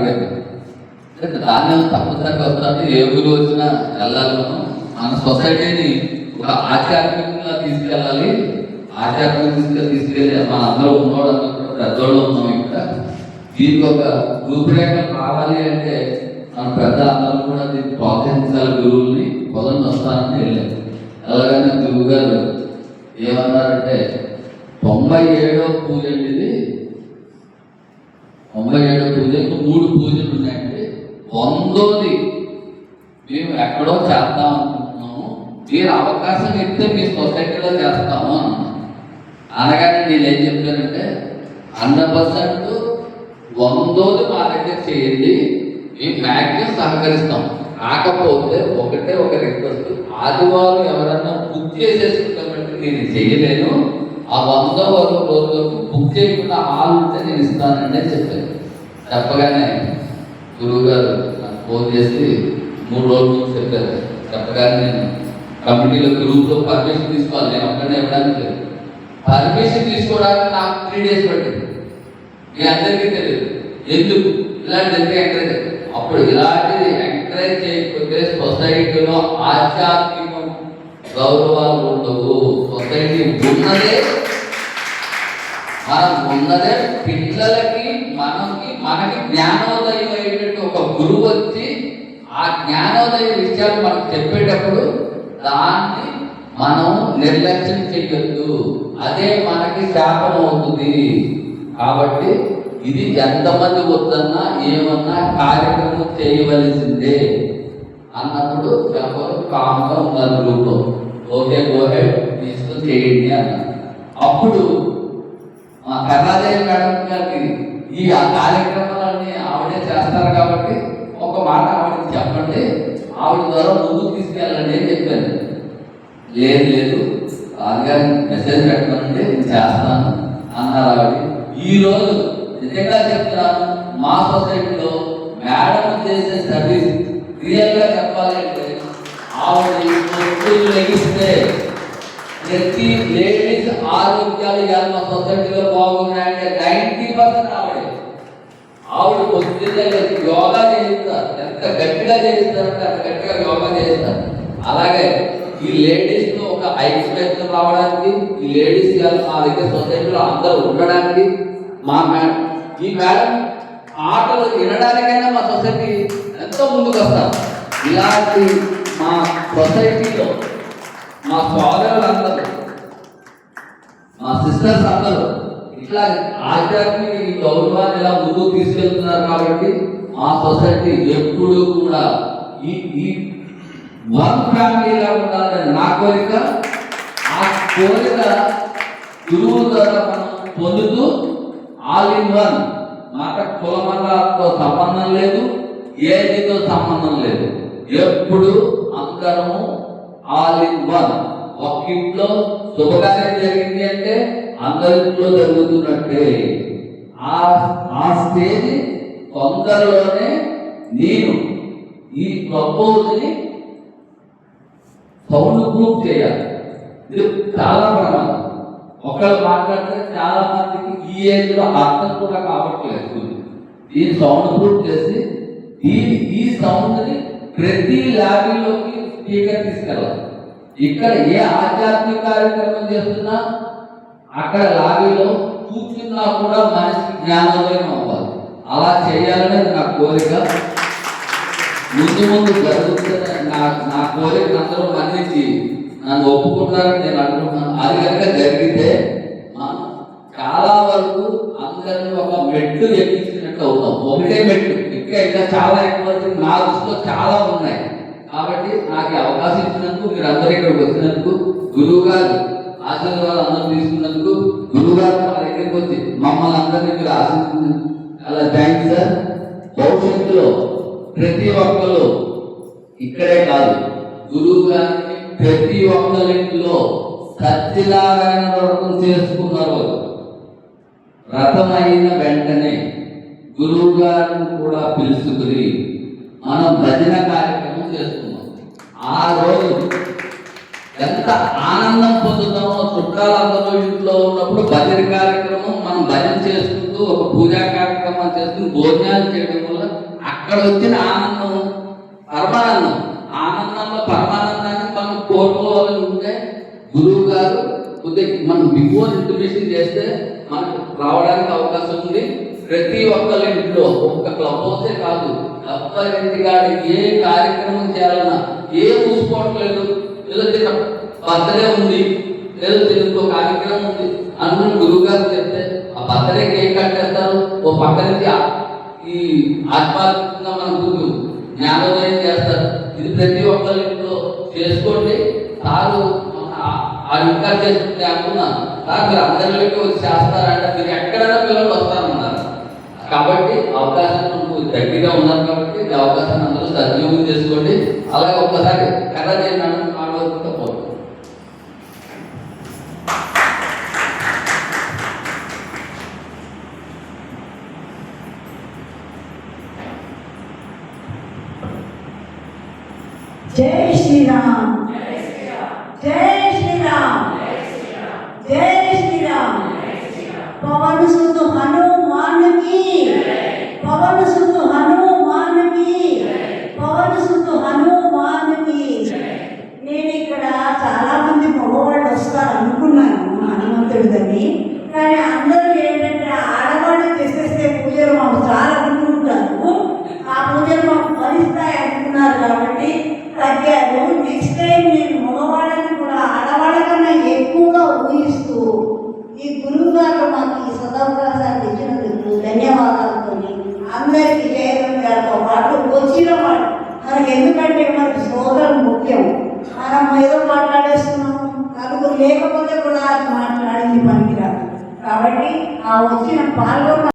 అడిగాడు దాని తప్పనిసరిగా వస్తాను ఏ ఊరు వచ్చినా వెళ్ళాలను మన సొసైటీని ఒక ఆధ్యాత్మికంగా తీసుకెళ్ళాలి. ఆధ్యాత్మికంగా తీసుకెళ్ళి మన అందరూ ఉన్నవాళ్ళందరూ కూడా పెద్దోళ్ళు ఉన్నాం ఇక్కడ. దీనికి ఒక రూపురేఖ కావాలి అంటే మన పెద్ద అందరూ కూడా దీన్ని ప్రోత్సహించాలి గురువుల్ని. పొలం వస్తానని వెళ్ళారు అలాగనే గురువు గారు ఏమన్నారంటే తొంభై ఏడో పూజ అండి ఇది తొంభై ఏడో పూజకు మూడు పూజలు ఉన్నాయండి వందోది మేము ఎక్కడో చేద్దాం అనుకుంటున్నాము. మీరు అవకాశం ఇస్తే మీ సొసైటీలో చేస్తాము అన్నాను. అనగానే నేనేం చెప్పానంటే హండ్రెడ్ పర్సెంట్ వందోది మా దగ్గర చేయండి. మేము మ్యాక్సిమం సహకరిస్తాం. కాకపోతే ఒకటే ఒక రిక్వెస్ట్. ఆదివారం ఎవరన్నా బుక్ చేసేసుకుంటామంటే నేను చేయలేను. ఆ వంద వరకు రోజు వరకు బుక్ చేయకుండా హాల్ ఉంటే నేను ఇస్తానండి చెప్పాను. చెప్పగానే గురువు గారు నాకు ఫోన్ చేసి మూడు రోజుల ముందు చెప్పారు. చెప్పగానే నేను కమిటీలో గ్రూప్లో పర్మిషన్ తీసుకోవాలి. నేను ఒక్కడే ఇవ్వడానికి లేదు. పర్మిషన్ తీసుకోవడానికి నాకు త్రీ డేస్ పట్టింది. మీ అందరికీ తెలియదు. ఎందుకు? ఇలాంటి ఎందుకు ఎంకరేజ్ అప్పుడు ఇలాంటిది ఎంకరేజ్ చేయకపోతే సొసైటీలో ఆధ్యాత్మిక గౌరవాలు ఉండవు. సొసైటీ ఉన్నదే మనం ఉన్నదే పిల్లలకి మనకి మనకి జ్ఞానోదయం అయ్యేటట్టు ఒక గురువు వచ్చి ఆ జ్ఞానోదయ విషయాలు మనకు చెప్పేటప్పుడు దాన్ని మనం నిర్లక్ష్యం చేయొద్దు అదే మనకి శాపం అవుతుంది. కాబట్టి ఇది ఎంతమంది వద్దన్నా ఏమన్నా కార్యక్రమం చేయవలసిందే అన్నప్పుడు ఎవరు కామ్గా ఉన్నారు గ్రూప్లో ఓకే గోహెడ్ తీసుకొని చేయండి అన్నారు అప్పుడు మా కర్ణాదేవి మేడం గారికి ఈ ఆ కార్యక్రమాలన్నీ ఆవిడే చేస్తారు కాబట్టి ఒక మాట ఆవిడ చెప్పండి ఆవిడ ద్వారా ముందుకు తీసుకెళ్ళండి అని చెప్పాను లేదు లేదు అందుకని మెసేజ్ పెట్టమంటే నేను చేస్తాను అన్నారు ఆవిడ. ఈరోజు నిజంగా చెప్తున్నాను మా సొసైటీలో మేడం చేసే సర్వీస్ రియల్గా చెప్పాలంటే చెప్పాలి అంటే ఆవిడ పొద్దున్న లెగిస్తే ప్రతి లేడీస్ ఆరోగ్యాలు ఇవాళ మా సొసైటీలో బాగున్నాయంటే నైంటీ పర్సెంట్ ఆవిడ. ఆవిడ పొద్దున్నే యోగా చేయిస్తారు. ఎంత గట్టిగా చేయిస్తారంటే అంత గట్టిగా యోగా చేయిస్తారు. అలాగే ఈ లేడీస్ ఒక ఐక్యమత్యం రావడానికి ఈ లేడీస్ ఇవాళ మా దగ్గర సొసైటీలో అందరూ ఉండడానికి మా మేడం ఈ మేడం ఆటలు వినడానికైనా మా సొసైటీ ఎంతో ముందుకు వస్తారు ఇలాంటి మా సొసైటీలో మా సోదరులందరూ మా సిస్టర్స్ అందరూ ఇట్లా ఆధ్యాత్మిక ఈ గౌరవాన్ని ఇలా ముందుకు తీసుకెళ్తున్నారు కాబట్టి మా సొసైటీ ఎప్పుడు కూడా ఈ ఈ వన్ ఫ్యామిలీగా ఉండాలని నా కోరిక ఆ కోరిక గురువు ద్వారా మనం పొందుతూ ఆల్ ఇన్ వన్. మాట కులమతాలతో సంబంధం లేదు ఏదితో సంబంధం లేదు. ఎప్పుడు అందరము ఆల్ ఇన్ వన్. ఒక ఇంట్లో శుభకార్యం జరిగింది అంటే అందరింట్లో జరుగుతున్నట్టే. ఆ ఆ స్టేజ్ తొందరలోనే నేను ఈ ప్రపోజ్ని సౌండ్ ప్రూఫ్ చేయాలి. ఇది చాలా ప్రమాదం ఒకళ్ళు మాట్లాడితే చాలా మందికి ఈ ఏజ్లో అర్థం కూడా కావట్లేదు. దీన్ని సౌండ్ ప్రూఫ్ చేసి ఈ ఈ సౌండ్ని ప్రతి ల్యాబీలోకి క్లియర్గా తీసుకెళ్ళాలి. ఇక్కడ ఏ ఆధ్యాత్మిక కార్యక్రమం చేస్తున్నా అక్కడ లాబీలో కూర్చున్నా కూడా మనిషికి జ్ఞానోదయం అవ్వాలి. అలా చేయాలనేది నా కోరిక. ముందు ముందు జరుగుతున్న నా నా కోరిక అందరూ మన్నించి నన్ను ఒప్పుకుంటారని నేను అనుకుంటున్నాను అది కనుక జరిగితే మనం చాలా వరకు అందరినీ ఒక మెట్టు ఎక్కించినట్టు అవుతాం. ఒకటే మెట్టు. ఇంకా ఇంకా చాలా ఎక్కువ నా దృష్టిలో చాలా ఉన్నాయి. కాబట్టి నాకు అవకాశం ఇచ్చినందుకు మీరు అందరూ ఇక్కడికి వచ్చినందుకు గురువు గారు ఆశీర్వాదాలు అందరూ తీసుకున్నందుకు గురువు గారు మా దగ్గరికి వచ్చి మమ్మల్ని అందరినీ మీరు ఆశీర్వదించినందుకు అలా థ్యాంక్స్ సార్. భవిష్యత్తులో ప్రతి ఒక్కరు ఇక్కడే కాదు గురువు గారిని ప్రతి ఒక్కరింట్లో సత్యనారాయణ వ్రతం చేసుకున్నారు. వ్రతం అయిన వెంటనే గురువు గారిని కూడా పిలుచుకుని మనం భజన కార్యక్రమం చేసుకున్నాం ఆ రోజు ఎంత ఆనందం పొందుతామో చుట్టాలందరూ ఇంట్లో ఉన్నప్పుడు భజన కార్యక్రమం మనం భజన చేసుకుంటూ ఒక పూజా కార్యక్రమం చేసుకుని భోజనాలు చేయడం వల్ల అక్కడ వచ్చిన ఆనందం పరమానందం. ఆనందంలో పరమానందాన్ని మనం కోరుకోవాలని ఉంటే గురువు గారు కొద్దిగా మనం బిఫోర్ ఇంటిమేషన్ చేస్తే మనకు రావడానికి అవకాశం ఉంది. ప్రతి ఒక్కరి ఇంట్లో ఒక్క క్లబ్ హౌసే కాదు. ఎవరి ఇంటికాడ ఏ కార్యక్రమం చేయాలన్నా ఏ చూసుకోవట్లేదు ఏదో చిన్న బర్త్డే ఉంది ఏదో ఇంకో కార్యక్రమం ఉంది. అన్న గురువు గారు చెప్తే ఆ బర్త్డే కేక్ కట్టేస్తారు ఓ పక్క నుంచి ఈ ఆత్మాత్మకంగా మన గురువు జ్ఞానోదయం చేస్తారు. ఇది ప్రతి ఒక్కరి ఇంట్లో చేసుకోండి. సారు ఆ- ఇంకా చేసుకుంటే అనుకున్నాను సార్ మీరు అందరిలోకి వచ్చి చేస్తారంటే మీరు ఎక్కడైనా పిల్లలు వస్తారన్నారు. కాబట్టి అవకాశం మనకు దగ్గరగా ఉన్నారు కాబట్టి ఈ అవకాశాన్ని అందరూ సద్వినియోగం చేసుకోండి. అలాగే ఒక్కసారి కథ చేయడం ఆడవలసిందిగా కోరుతున్నాను. జై శ్రీరామ్. జై శ్రీరామ్. జై శ్రీరామ్. పవన్ సుతు హనుమాన్కి పవన్ సుతు హనుమాన్కి పవన్ సుతు హనుమాన్ నేను ఇక్కడ చాలా మంది మగవాళ్ళు వస్తారు అనుకున్నాను హనుమంతుడిదని కానీ అందరూ ఏంటంటే ఆడవాళ్ళు చేసేస్తే పూజలు మాకు చాలా అనుకుంటారు ఆ పూజలు మాకు ఫలిస్తాయి అనుకున్నారు కాబట్టి తగ్గారు. నెక్స్ట్ టైం నేను మగవాళ్ళని కూడా ఆడవాళ్ళ కన్నా ఎక్కువగా ఊహిస్తూ ఈ గురువు గారు మాకు ఈ సదవకాశాన్ని ఇచ్చినందుకు ధన్యవాదాలతో అందరికీ జయరాం గారితో పాటు వచ్చిన వాళ్ళు మనకి ఎందుకంటే మనకి శ్రోతలు ముఖ్యం. మనం ఏదో మాట్లాడేస్తున్నాము నలుగురు లేకపోతే కూడా అది మాట్లాడింది పనికిరాదు. కాబట్టి ఆ వచ్చిన పాల్గొన్న